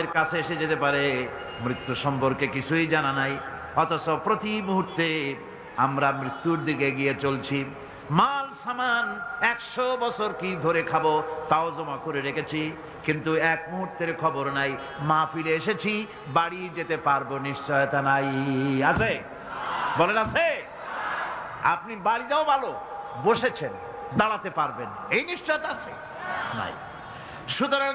এর কাছে এসে যেতে পারে। মৃত্যু সম্পর্কে কিছুই জানা নাই। অথচ প্রতি মুহূর্তে আমরা মৃত্যুর দিকে গিয়ে চলছি। মাল, সামান, একশো বছর কি ধরে খাব তাও জমা করে রেখেছি। কিন্তু এক মুহূর্তের খবর নাই। মা ফিরে এসেছি, বাড়ি যেতে পারব নিশ্চয়তা নাই। আছে? বলেন আছে? আপনি বাড়ি যাও ভালো, বসেছেন, দাঁড়াতে পারবেন। এই নিশ্চয়তা আছে? নাই। সুতরাং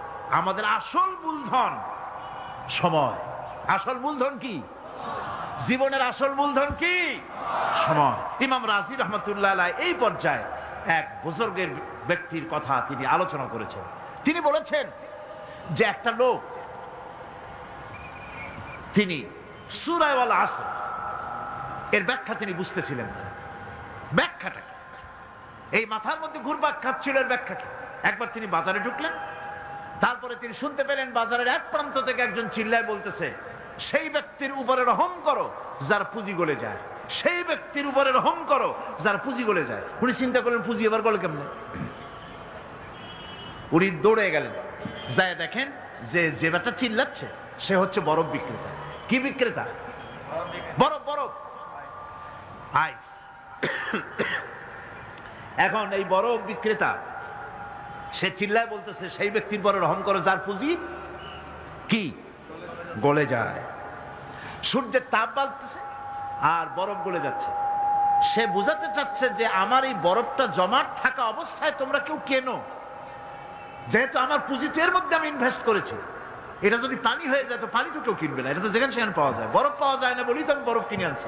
আমাদের আসল মূলধন সময়। আসল মূলধন কি? জীবনের আসল মূলধন কি? সময়। ইমাম রাজি রহমতুল্লাহ এই পর্যায়ে এক বুজুর্গের ব্যক্তির কথা তিনি আলোচনা করেছেন। তিনি বলেছেন যে একটা লোক, তিনি সুরায়ওয়ালা আসর, এর ব্যাখ্যা তিনি বুঝতেছিলেন ব্যাখ্যাটা এই মাথার মধ্যে ঘুরবাক খাচ্ছিল এর ব্যাখ্যা একবার তিনি বাজারে ঢুকলেন তারপরে তিনি শুনতে পেলেন বাজারের এক প্রান্ত থেকে একজন চিল্লায় বলতেছে, সেই ব্যক্তির উপরে রহম করো যার পুঁজি গলে যায়। সেই ব্যক্তির উপরে রহম করো যার পুঁজি গলে যায়। উনি চিন্তা করলেন, পুঁজি এবার গলে কেমনে? উনি দৌড়ে গেলেন। যায় দেখেন যে যে ব্যাটা চিল্লাচ্ছে, সে হচ্ছে বরফ বিক্রেতা। কি বিক্রেতা? বরফ বরফ। আইস। এখন এই বরফ বিক্রেতা সে চিল্লায় বলতেছে, সেই ব্যক্তির পরে রহম করো, যার পুঁজি কি? গলে যায়। সূর্যের তাপ বাড়তেছে আর বরফ গলে যাচ্ছে। সে বুঝাতে চাচ্ছে যে, আমার এই বরফটা জমাট থাকা অবস্থায় তোমরা কেউ কেনো? যেহেতু আমার পুঁজি তো এর মধ্যে আমি ইনভেস্ট করেছি। এটা যদি পানি হয়ে যায়, তো পানি তো কেউ কিনবে না। এটা তো যেখানে সেখানে পাওয়া যায়। বরফ পাওয়া যায় না বলেই তো আমি বরফ কিনে আনছি।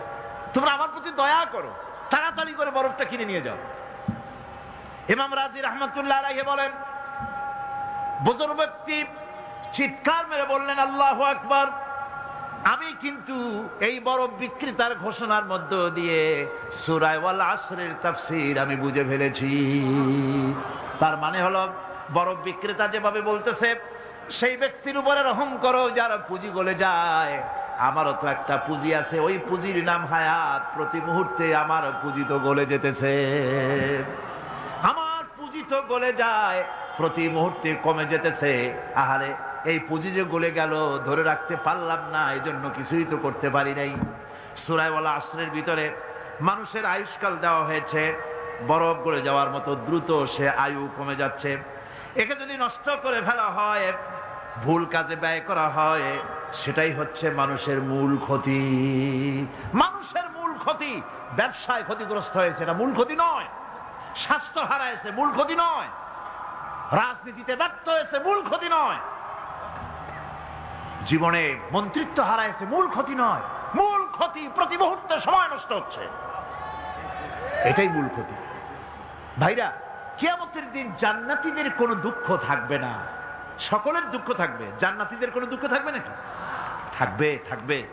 তোমরা আমার প্রতি দয়া করো। তাড়াতাড়ি করে বরফটা কিনে নিয়ে যাও। ইমাম রাজি রহমতুল্লাহ বলেন, বুজুর্গ ব্যক্তি চিৎকার মেরে বললেন, আল্লাহ আকবার। আমি কিন্তু এই বরফ বিক্রেতার ঘোষণার মধ্য দিয়ে সুরায়ওয়াল আসরের তাফসির আমি বুঝে ফেলেছি। তার মানে হলো বরফ বিক্রেতা যেভাবে বলতেছে, সেই ব্যক্তির উপরে রহম করো, যারা পুঁজি গলে যায়। আমারও তো একটা পুঁজি আছে, ওই পুঁজির নাম হায়াত। প্রতি মুহূর্তে আমার পুঁজি তো গলে যেতেছে। গলে যায়, প্রতি মুহূর্তে কমে যেতেছে। আহারে, এই পুঁজি যে গলে গেল, ধরে রাখতে পারলাম না এই জন্য কিছুই তো করতে পারি নাই। সুরাইওয়ালা আশ্রের ভিতরে মানুষের আয়ুষ্কাল দেওয়া হয়েছে। বরফ গলে যাওয়ার মতো দ্রুত সে আয়ু কমে যাচ্ছে। একে যদি নষ্ট করে ফেলা হয়, ভুল কাজে ব্যয় করা হয়, সেটাই হচ্ছে মানুষের মূল ক্ষতি। মানুষের মূল ক্ষতি ব্যবসায় ক্ষতিগ্রস্ত হয়েছে, এটা মূল ক্ষতি নয়। স্বাস্থ্য হারাইছে, মূল ক্ষতি নয়। রাজনীতিতে ব্যর্থ হয়েছে, মূল ক্ষতি নয়। জীবনে মন্ত্রিত্ব হারাইছে, মূল ক্ষতি নয়। মূল ক্ষতি প্রতি মুহূর্তে সময় নষ্ট হচ্ছে। এটাই মূল ক্ষতি। ভাইরা, কিয়ামতের দিন জান্নাতীদের কোনো দুঃখ থাকবে না। সকলের দুঃখ থাকবে। জান্নাতিদের কোনো দুঃখ থাকবে নাকি? থাকবে থাকবে।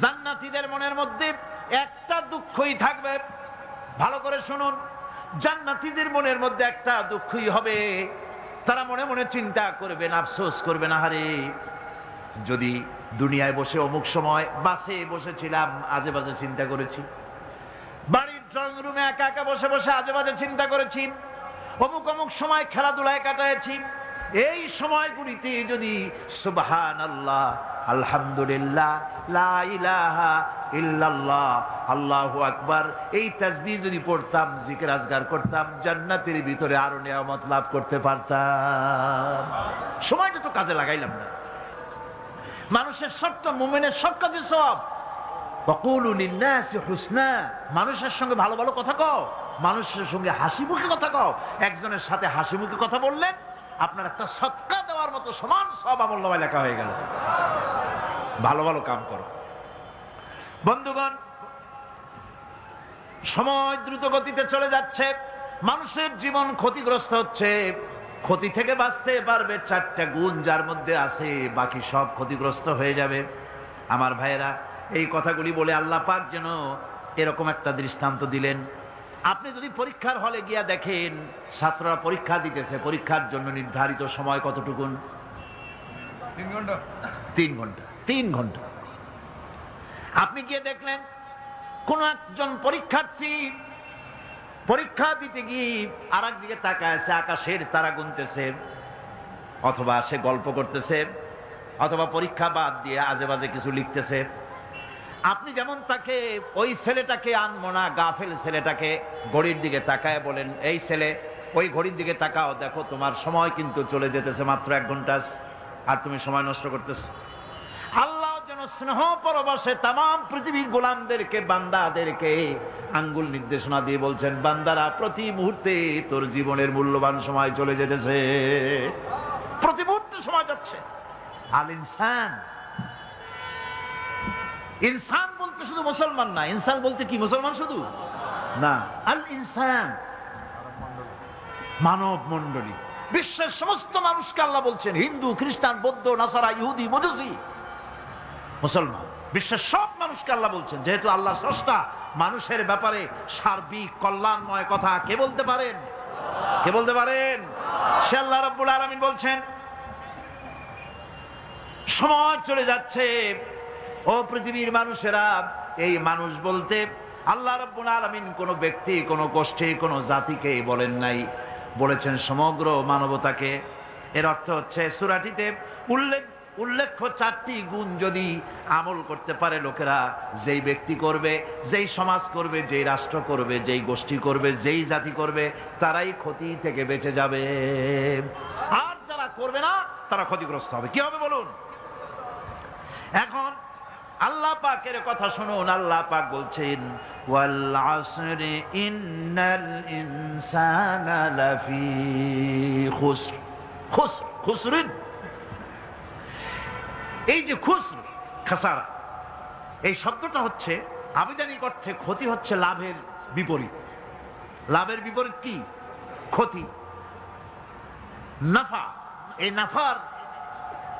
জান্নাতীদের মনের মধ্যে একটা দুঃখই থাকবে। ভালো করে শুনুন। জান্নাতীদের মনের মধ্যে একটা দুঃখই হবে। তারা মনে মনে চিন্তা করবেন আফসোস করবেন আহারে। যদি দুনিয়ায় বসে অমুক সময় বাসে বসেছিলাম আজে বাজে চিন্তা করেছি। বাড়ির ড্রয়িং রুমে একা একা বসে বসে আজে বাজে চিন্তা করেছি। অমুক অমুক সময় খেলাধুলায় কাটাইছি এই সময়গুলিতে যদি সুবহান আল্লাহ আলহামদুলিল্লাহ, লা ইলাহা ইল্লাল্লাহ, আল্লাহু আকবার। এই তাসবিহ যদি পড়তাম, জিকির আজগার করতাম, জান্নাতের ভিতরে আরও নিয়ামত লাভ করতে পারতাম। সময়টা তো কাজে লাগাইলাম না। মানুষের সবটা মুমেনের সব কাজে সব। মানুষের সঙ্গে ভালো ভালো কথা কও। মানুষের সঙ্গে হাসি মুখে কথা কও। একজনের সাথে হাসি মুখে কথা বললেন, আপনার একটা সৎকা দেওয়ার মতো সমান সব আমল লেখা হয়ে গেল। ভালো ভালো কাম করো। বন্ধুগণ সময় দ্রুত গতিতে চলে যাচ্ছে মানুষের জীবন ক্ষতিগ্রস্ত হচ্ছে ক্ষতি থেকে বাঁচতে পারবে চারটা গুণ যার মধ্যে আছে বাকি সব ক্ষতিগ্রস্ত হয়ে যাবে। আমার ভাইয়েরা এই কথাগুলি বলে আল্লাহ পাক যেন এরকম একটা দৃষ্টান্ত দিলেন। আপনি যদি পরীক্ষার হলে গিয়া দেখেন ছাত্ররা পরীক্ষা দিতেছে পরীক্ষার জন্য নির্ধারিত সময় কতটুকুন? তিন ঘণ্টা। তিন ঘণ্টা। তিন ঘণ্টা। আপনি গিয়ে দেখলেন, কোন একজন পরীক্ষার্থী পরীক্ষা দিতে গিয়ে আর দিকে তাকায় আছে আকাশের তারা গুনতেছে, অথবা সে গল্প করতেছে, অথবা পরীক্ষা বাদ দিয়ে আজে বাজে কিছু লিখতেছে। আপনি যেমন তাকে ওই ছেলেটাকে আনব না, গাফেল ছেলেটাকে ঘড়ির দিকে তাকায় বলেন, এই ছেলে, ওই ঘড়ির দিকে তাকাও, দেখো তোমার সময় কিন্তু চলে যেতেছে মাত্র এক ঘণ্টা, আর তুমি সময় নষ্ট করতেছ। স্নেহ পরবশে তাম পৃথিবীর গোলামদেরকে, বান্দাদেরকে আঙ্গুল নির্দেশনা দিয়ে বলছেন, বান্দারা, প্রতি মুহূর্তে তোর জীবনের মূল্যবান সময় চলে যেতেছে। প্রতি মুহূর্তে সময় যাচ্ছে। আল ইনসান। ইনসান বলতে শুধু মুসলমান না, ইনসান বলতে কি, মুসলমান শুধু? না, আল ইনসান। মানব মন্ডলী বিশ্বের সমস্ত মানুষকে আল্লাহ বলছেন, হিন্দু, খ্রিস্টান, বৌদ্ধ, নাসারা, ইহুদি মজুসি মুসলমান। বিশ্বের সব মানুষকে আল্লাহ বলছেন, যেহেতু আল্লাহ স্রষ্টা, মানুষের ব্যাপারে সার্বিক কল্যাণময় কথা কে বলতে পারেন? কে বলতে পারেন? সে আল্লাহ রব্বুল আলমিন বলছেন সময় চলে যাচ্ছে, ও পৃথিবীর মানুষেরা, এই মানুষ বলতে আল্লাহ রব্বুল আলমিন কোন ব্যক্তি, কোন গোষ্ঠী, কোন জাতিকে বলেন নাই। বলেছেন সমগ্র মানবতাকে। এর অর্থ হচ্ছে, সুরাটিতে উল্লেখ উল্লেখ্য চারটি গুণ যদি আমল করতে পারে লোকেরা, যেই ব্যক্তি করবে, যেই সমাজ করবে, যেই রাষ্ট্র করবে, যেই গোষ্ঠী করবে, যেই জাতি করবে, তারাই ক্ষতি থেকে বেঁচে যাবে। আর যারা করবে না, তারা ক্ষতিগ্রস্ত হবে। কি হবে বলুন? এখন আল্লাহ পাকের কথা শুনুন। আল্লাহ পাক বলছেন, ওয়াল আসরি খুসরিন। এই যে খুসর, খাসারা, এই শব্দটা হচ্ছে আবিধানিক অর্থে ক্ষতি হচ্ছে লাভের বিপরীত। লাভের বিপরীত কি? ক্ষতি। নাফা, এই নাফার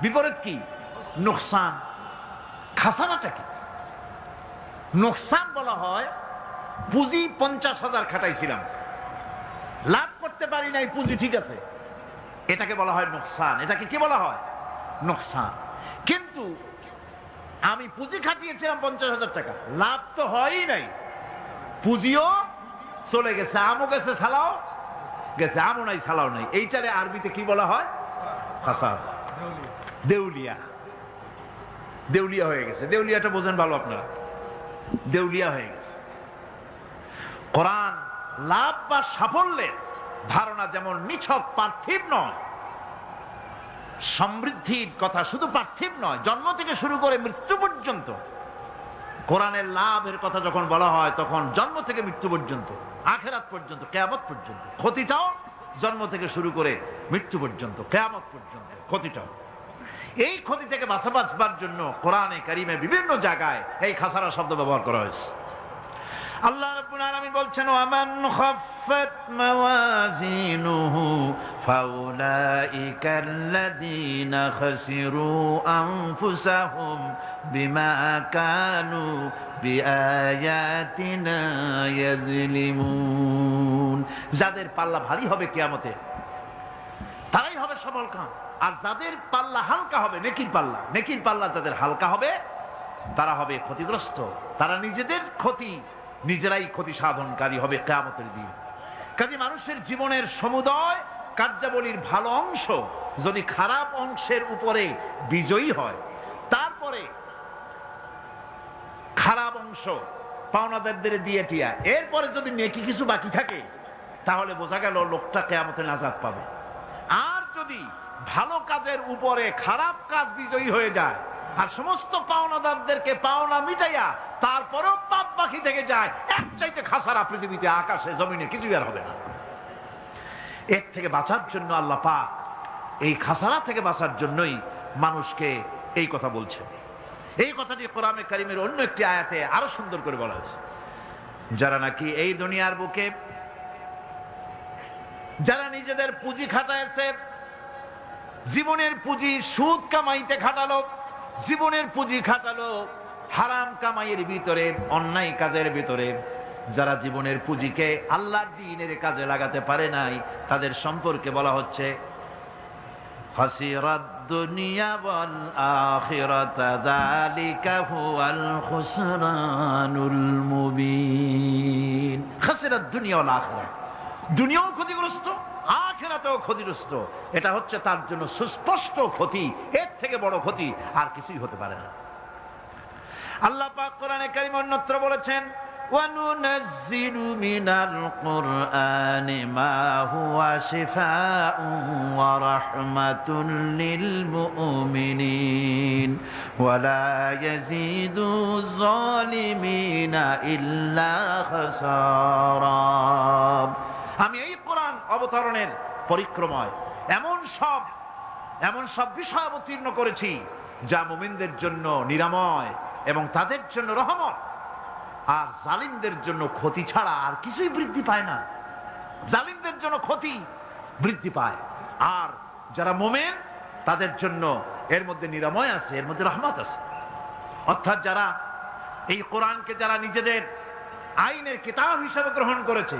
বিপরীত কি? নোকসান। খাসানাটা কি? নোকসান বলা হয়, পুঁজি পঞ্চাশ হাজার খাটাইছিলাম। লাভ করতে পারি নাই, পুঁজি ঠিক আছে। এটাকে বলা হয় নোকসান। এটাকে কি বলা হয়? নোকসান। কিন্তু আমি পুঁজি খাটিয়েছিলাম পঞ্চাশ হাজার টাকা। লাভ তো হয়ই নাই। পুঁজিও চলে গেছে, আমও গেছে সালাও গেছে আমও নাই সালাও নাই। এইটারে আরবিতে কি বলা হয়? দেউলিয়া। দেউলিয়া হয়ে গেছে। দেউলিয়াটা বোঝেন ভালো আপনারা। দেউলিয়া হয়ে গেছে। কোরআন লাভ বা সাফল্যের ধারণা যেমন নিছক, পার্থিব নয় সমৃদ্ধির কথা শুধু পার্থিব নয়, জন্ম থেকে শুরু করে মৃত্যু পর্যন্ত। কোরআনের লাভের কথা যখন বলা হয়, তখন জন্ম থেকে মৃত্যু পর্যন্ত, আখেরাত পর্যন্ত, কেয়ামত পর্যন্ত, ক্ষতিটাও জন্ম থেকে শুরু করে মৃত্যু পর্যন্ত, কেয়ামত পর্যন্ত, ক্ষতিটাও। এই ক্ষতি থেকে বাঁচা বাঁচবার জন্য কোরআনে কারিমে বিভিন্ন জায়গায় এই খাসারা শব্দ ব্যবহার করা হয়েছে। আল্লাহ রাব্বুল আলামিন বলছেন, ওয়ামান খাফফাত মাওয়াজিনুহু ফাউলাইকা আল্লাযীনা খাসিরু আনফুসাহুম বিমা কানু বিআয়াতিনা ইয়াযলিমুন। যাদের পাল্লা ভারী হবে কিয়ামতে, তারাই হবে সবল কাম। আর যাদের পাল্লা হালকা হবে, নেকির পাল্লা নেকির পাল্লা যাদের হালকা হবে, তারা হবে ক্ষতিগ্রস্ত। তারা নিজেদের ক্ষতি নিজেরাই ক্ষতি সাধনকারী হবে কেয়ামতের দিন। কাজে মানুষের জীবনের সমুদয় কার্যাবলীর ভালো অংশ যদি খারাপ অংশের উপরে বিজয়ী হয়, তারপরে খারাপ অংশ পাওনাদারদের দিয়ে টিয়া। এরপরে যদি নেকি কিছু বাকি থাকে, তাহলে বোঝা গেল লোকটা কেয়ামতে নাজাদ পাবে। আর যদি ভালো কাজের উপরে খারাপ কাজ বিজয়ী হয়ে যায় আর সমস্ত পাওনাদারদেরকে পাওনা মিটাইয়া তারপরেও পাপ বাকি থেকে যায়, এক চাইতে খাসারা পৃথিবীতে, আকাশে, জমিনে, কিছুই আর হবে না। এর থেকে বাঁচার জন্য আল্লাহ পাক এই খাসারা থেকে বাঁচার জন্যই মানুষকে এই কথা বলছেন। এই কথাটি কোরআনে কারিমের অন্য একটি আয়াতে আরও সুন্দর করে বলা হয়েছে। যারা নাকি এই দুনিয়ার বুকে, যারা নিজেদের পুঁজি খাটাইছে, জীবনের পুঁজি সুদ কামাইতে খাটালো জীবনের পুঁজি খাটালো হারাম কামাইয়ের ভিতরে, অন্যায় কাজের ভিতরে। যারা জীবনের পুঁজিকে আল্লাহর দিনের কাজে লাগাতে পারে নাই, তাদের সম্পর্কে বলা হচ্ছে দুনিয়াও ক্ষতিগ্রস্ত আখেরাতেও ক্ষতিগ্রস্ত। এটা হচ্ছে তার জন্য সুস্পষ্ট ক্ষতি, এর থেকে বড় ক্ষতি আর কিছুই হতে পারে না। আল্লাহ পাক কোরআনে কারিম অন্যত্র বলেছেন আমি এই কোরআন অবতরণের পরিক্রমায়। এমন সব এমন সব বিষয় অবতীর্ণ করেছি, যা মুমিনদের জন্য নিরাময় এবং তাদের জন্য রহমত। আর জালিমদের জন্য ক্ষতি ছাড়া আর কিছুই বৃদ্ধি পায় না। জালিমদের জন্য ক্ষতি বৃদ্ধি পায়। আর যারা মোমেন, তাদের জন্য এর মধ্যে নিরাময় আছে, এর মধ্যে রহমত আছে। অর্থাৎ যারা এই কোরআনকে যারা নিজেদের আইনের কিতাব হিসাবে গ্রহণ করেছে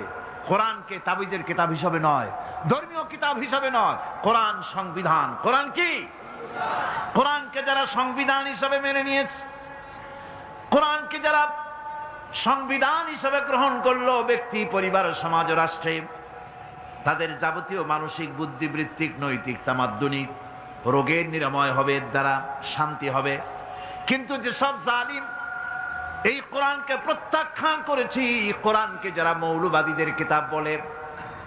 কোরআনকে তাবিজের কিতাব হিসাবে নয়, ধর্মীয় কিতাব হিসাবে নয়, কোরআন সংবিধান। কোরআন কি? কোরআনকে যারা সংবিধান হিসাবে মেনে নিয়েছে, কোরআনকে যারা সংবিধান হিসাবে গ্রহণ করল ব্যক্তি, পরিবার, সমাজ রাষ্ট্রে, তাদের যাবতীয় মানসিক বুদ্ধিবৃত্তিক নৈতিক, তামাদ্দনিক, রোগের নিরাময় হবে দ্বারা শান্তি হবে। কিন্তু যেসব জালিম এই কোরআনকে প্রত্যাখ্যান করেছি। কোরআনকে যারা মৌলবাদীদের কিতাব বলে,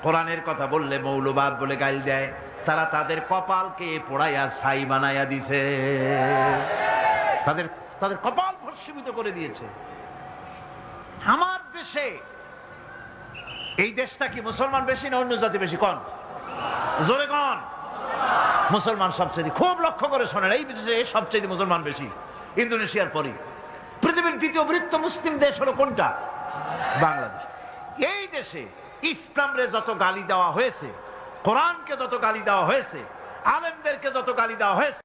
কোরআনের কথা বললে মৌলবাদ বলে গাইল দেয়, তারা তাদের কপালকে পোড়াইয়া ছাই বানাইয়া দিছে। তাদের তাদের কপাল ভস্মীভূত করে দিয়েছে। আমার দেশে, এই দেশটা কি মুসলমান বেশি না অন্য জাতি বেশি? কন? জোরে কন? মুসলমান সবচেয়ে, খুব লক্ষ্য করে শোনেন, এই দেশে সবচেয়ে মুসলমান বেশি, ইন্দোনেশিয়ার পরে পৃথিবীর দ্বিতীয় বৃত্ত মুসলিম দেশ হলো কোনটা? বাংলাদেশ। এই দেশে ইসলামরে যত গালি দেওয়া হয়েছে, কোরআনকে যত গালি দেওয়া হয়েছে, আলেমদেরকে যত গালি দেওয়া হয়েছে